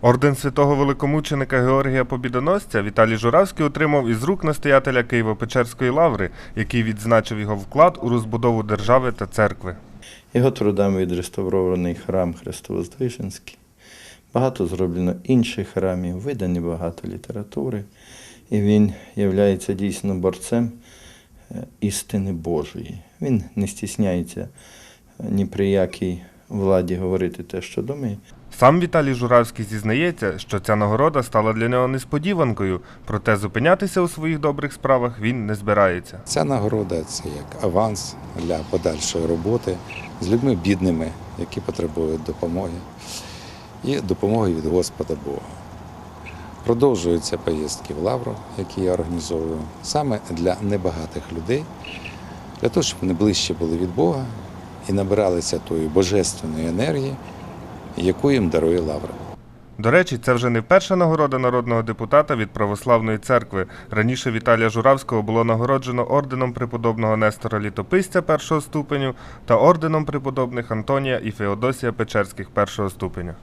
Орден святого великомученика Георгія Побідоносця Віталій Журавський отримав із рук настоятеля Києво-Печерської лаври, який відзначив його вклад у розбудову держави та церкви. Його трудами відреставрований храм Христовоздвиженський. Багато зроблено інших храмів, видані багато літератури, і він є дійсно борцем е, істини Божої. Він не стісняється е, ні при якій владі говорити те, що думає. Сам Віталій Журавський зізнається, що ця нагорода стала для нього несподіванкою, проте зупинятися у своїх добрих справах він не збирається. Ця нагорода це як аванс для подальшої роботи з людьми бідними, які потребують допомоги, і допомоги від Господа Бога. Продовжуються поїздки в Лавру, які я організовую, саме для небагатих людей, для того, щоб вони ближче були від Бога і набиралися тої божественної енергії, яку їм дарує Лавра. До речі, це вже не перша нагорода народного депутата від православної церкви. Раніше Віталія Журавського було нагороджено орденом преподобного Нестора Літописця першого ступеню та орденом преподобних Антонія і Феодосія Печерських першого ступеню.